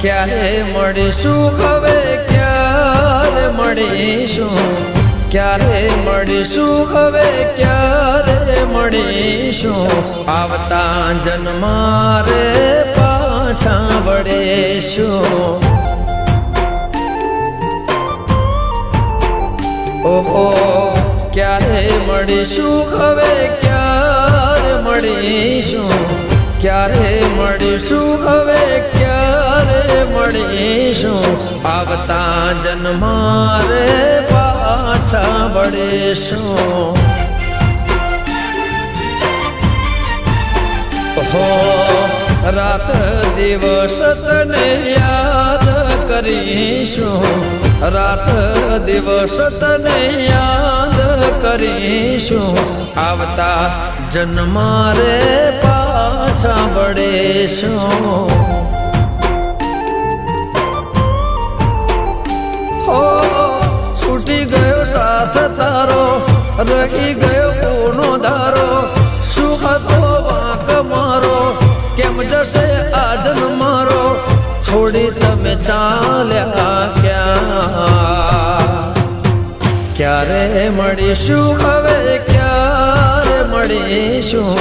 ક્યારે મળીશું? હવે ક્યારે મળીશું? ક્યારે મળીશું? હવે ક્યારે મળીશું? આવતા જન્મારે પાછા વળીશું. ઓહો, ક્યારે મળીશું? હવે ક્યારે મળીશું? ક્યારે મળીશું? હવે ક્યારે મળીશું? આવતા જન્મારે પાછા શું હો રાત દિવસ તને યાદ કરીશું. રાત દિવસ તને યાદ કરીશું. આવતા જન્મારે પાછા વળીશું. હો રહી ગયો કોનો ધારો શું હતો વાંક મારો? કેમ જશે આજન મારો? છોડી તમે ચાલ્યા ક્યાં? ક્યારે મળીશું હવે? ક્યારે મળીશું?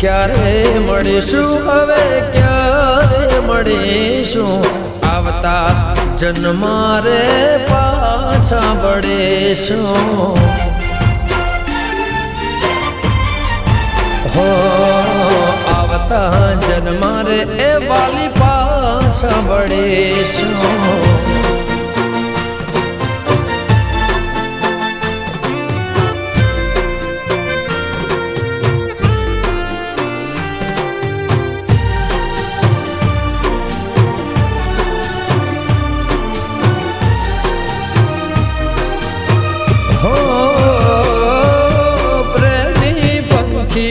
ક્યારે મળીશું હવે? ક્યારે મળીશું? આવતા જન્મારે પાછા વળીશું. હો આવતા જન્મારે એ વાલી પાછા વળીશું.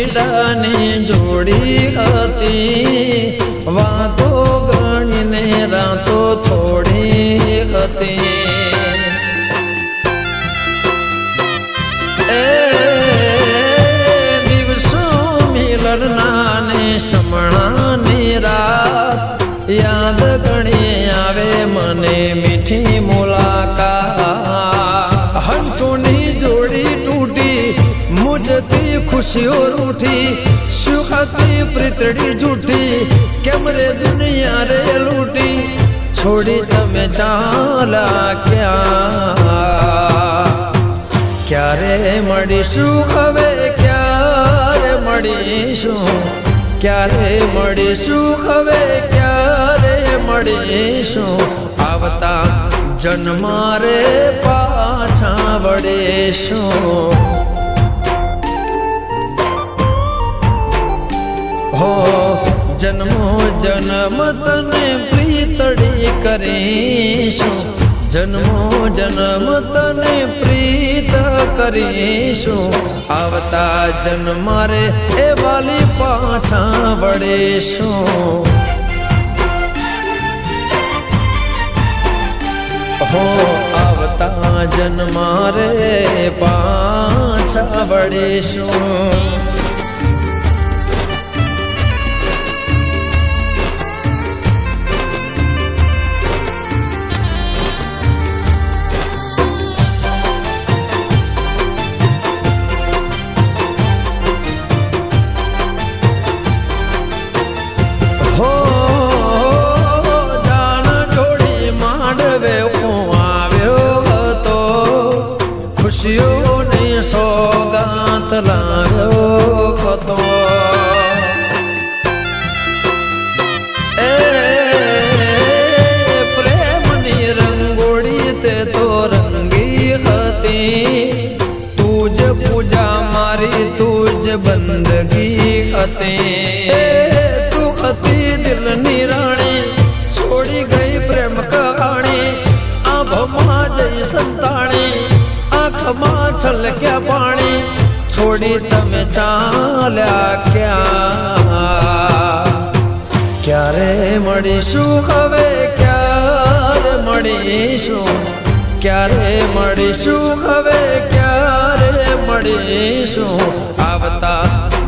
પંખીડાની જોડી હતી. વાતો ગણીને રાતો થોડી હતી. खुशी और उठी सुखती प्रतड़ी झूठी, कमरे दुनिया रे लूटी, छोड़ी तो तमें चाला क्या? क्या रे मड़ी सुख वे, क्या रे मड़ी सु क्या रे मड़ी सुख वे, क्या रे मड़ी सु आवता जन्मारे पाछा बड़े सो જન્મો જન્મ તને પ્રીતડી કરીશું. જન્મો જન્મ તને પ્રીત કરીશું. આવતા જન્મારે એ વાલી પાછા વળીશું. હો, આવતા જન્મારે પાછા વળીશું. ખુશીઓની સોગાત લાવ્યો એ પ્રેમની રંગોળી તે તો રંગી હતી. તું પૂજા મારી, તું જ બંદગી હતી. તું હતી દિલની રાણી, છોડી ગઈ પ્રેમ કહાણી આંખમાં જઈ સંતાણી. આંખમાં છલક્યા પાણી છોડી તમે ચાલ્યા ક્યાં? ક્યારે મળીશું હવે, ક્યારે મળીશું? ક્યારે મળીશું હવે, ક્યારે મળીશું? આવતા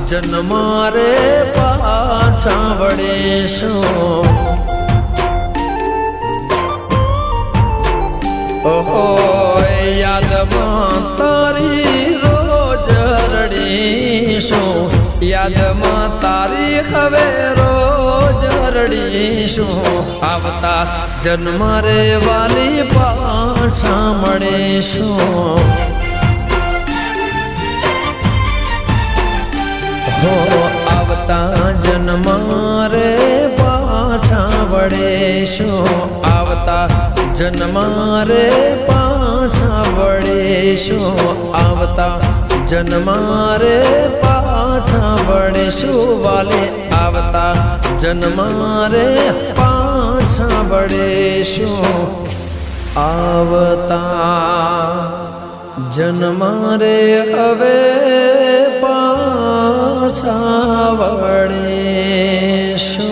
જન્મારે પાછા વળીશું. ઓહો. યાદમાં તારી રોજ રડીશું. યાદમાં તારી હવે રોજ રડીશું. આવતા જન્મ રે વાલી પાછા મળીશું. હો, આવતા જન્મ રે પાછા વળેશો આવતા જન્મ રે પાછા વળીશું. આવતા જન્મારે પાછા વળીશું. વાલે આવતા જન્મારે પાછા વળીશું. આવતા જન્મારે હવે પાછા વળીશું.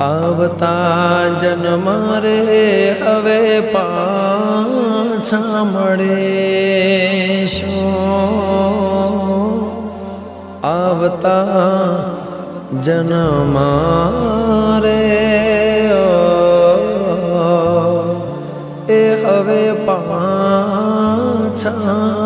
આવતા જન્મ રે હવે પાછા મળીશું. આવતા જન્મ રે એ હવે પાછા